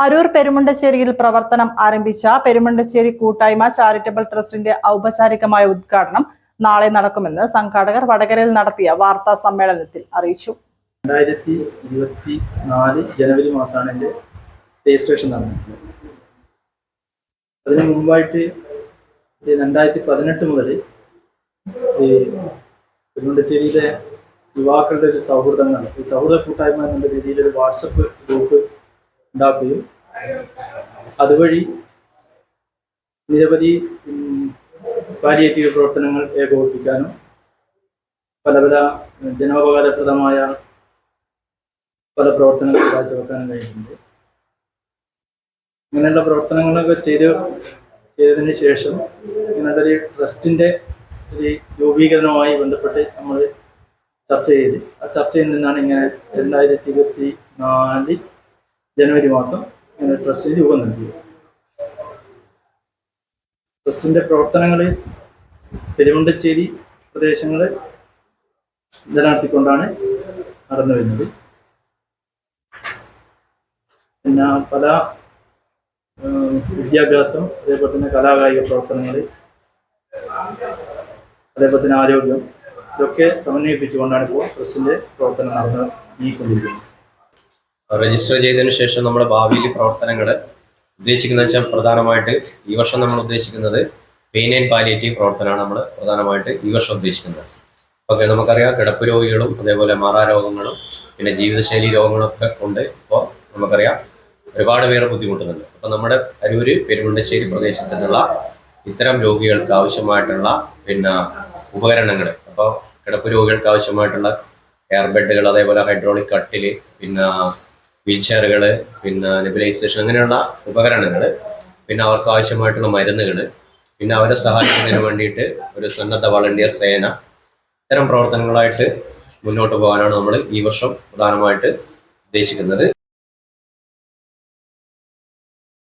അരൂർ പെരുമുണ്ടശ്ശേരിയിൽ പ്രവർത്തനം ആരംഭിച്ച പെരുമുണ്ടശ്ശേരി കൂട്ടായ്മ ചാരിറ്റബിൾ ട്രസ്റ്റിന്റെ ഔപചാരികമായ ഉദ്ഘാടനം നാളെ നടക്കുമെന്ന് സംഘാടകർ വടകരയിൽ നടത്തിയ വാർത്താ സമ്മേളനത്തിൽ അറിയിച്ചു. രണ്ടായിരത്തി ഇരുപത്തി നാല് ജനുവരി മാസമാണ് എന്റെ രജിസ്ട്രേഷൻ നടന്നിട്ടുള്ളത്. അതിന് മുമ്പായിട്ട് രണ്ടായിരത്തി പതിനെട്ട് മുതൽ തിരുവനന്തപുരത്തിലെ യുവാക്കളുടെ ഒരു സൗഹൃദങ്ങൾ സൗഹൃദ കൂട്ടായ്മ എന്നുള്ള രീതിയിൽ ഒരു വാട്സപ്പ് ഗ്രൂപ്പ് ഉണ്ടാക്കുകയും അതുവഴി നിരവധി പാലിയേറ്റീവ് പ്രവർത്തനങ്ങൾ ഏകോപിപ്പിക്കാനും പല പല ജനോപകാരപ്രദമായ പല പ്രവർത്തനങ്ങൾ കാഴ്ചവെക്കാനും കഴിഞ്ഞിട്ടുണ്ട്. ഇങ്ങനെയുള്ള പ്രവർത്തനങ്ങളൊക്കെ ചെയ്ത് ചെയ്തതിന് ശേഷം ഇങ്ങനത്തെ ഒരു ട്രസ്റ്റിന്റെ ഒരു രൂപീകരണവുമായി ബന്ധപ്പെട്ട് നമ്മൾ ചർച്ച ചെയ്ത് ആ ചർച്ചയിൽ നിന്നാണ് ഇങ്ങനെ രണ്ടായിരത്തി ഇരുപത്തി നാല് ജനുവരി മാസം ട്രസ്റ്റിന് രൂപം നൽകി. ട്രസ്റ്റിന്റെ പ്രവർത്തനങ്ങൾ പെരുമുണ്ടച്ചേരി പ്രദേശങ്ങൾ നിലനിർത്തിക്കൊണ്ടാണ് നടന്നു വരുന്നത്. പിന്നെ പല വിദ്യാഭ്യാസം അതേപോലെ തന്നെ കലാകായിക പ്രവർത്തനങ്ങൾ അതേപോലെ തന്നെ ആരോഗ്യം ഇതൊക്കെ സമന്വയിപ്പിച്ചുകൊണ്ടാണ് ഇപ്പോൾ ട്രസ്റ്റിന്റെ പ്രവർത്തനം നടന്നു നീങ്ങിക്കൊണ്ടിരിക്കുന്നത്. രജിസ്റ്റർ ചെയ്തതിനു ശേഷം നമ്മുടെ ഭാവിയിൽ പ്രവർത്തനങ്ങൾ ഉദ്ദേശിക്കുന്ന വെച്ചാൽ പ്രധാനമായിട്ട് ഈ വർഷം നമ്മൾ ഉദ്ദേശിക്കുന്നത് പെയിൻ ആൻഡ് പാലിയേറ്റീവ് പ്രവർത്തനമാണ് നമ്മൾ പ്രധാനമായിട്ട് ഈ വർഷം ഉദ്ദേശിക്കുന്നത്. ഓക്കെ നമുക്കറിയാം കിടപ്പ് രോഗികളും അതേപോലെ മാറാരോഗങ്ങളും പിന്നെ ജീവിതശൈലി രോഗങ്ങളൊക്കെ ഉണ്ട്. ഇപ്പോൾ നമുക്കറിയാം ഒരുപാട് പേര് ബുദ്ധിമുട്ടുന്നുണ്ട്. അപ്പോൾ നമ്മുടെ അരൂര് പെരുമുണ്ടശ്ശേരി നിന്നുള്ള ഇത്തരം രോഗികൾക്ക് ആവശ്യമായിട്ടുള്ള പിന്നെ ഉപകരണങ്ങൾ അപ്പോൾ കിടപ്പ് രോഗികൾക്ക് ആവശ്യമായിട്ടുള്ള എയർ ബെഡുകൾ അതേപോലെ ഹൈഡ്രോളിക് കട്ടിൽ പിന്നെ വീൽ ചെയറുകൾ പിന്നെ നെബിലൈസേഷൻ അങ്ങനെയുള്ള ഉപകരണങ്ങൾ പിന്നെ അവർക്ക് ആവശ്യമായിട്ടുള്ള മരുന്നുകൾ പിന്നെ അവരെ സഹായിക്കുന്നതിന് വേണ്ടിയിട്ട് ഒരു സന്നദ്ധ വളണ്ടിയർ സേന ഇത്തരം പ്രവർത്തനങ്ങളായിട്ട് മുന്നോട്ട് പോകാനാണ് നമ്മൾ ഈ വർഷം പ്രധാനമായിട്ട് ഉദ്ദേശിക്കുന്നത്.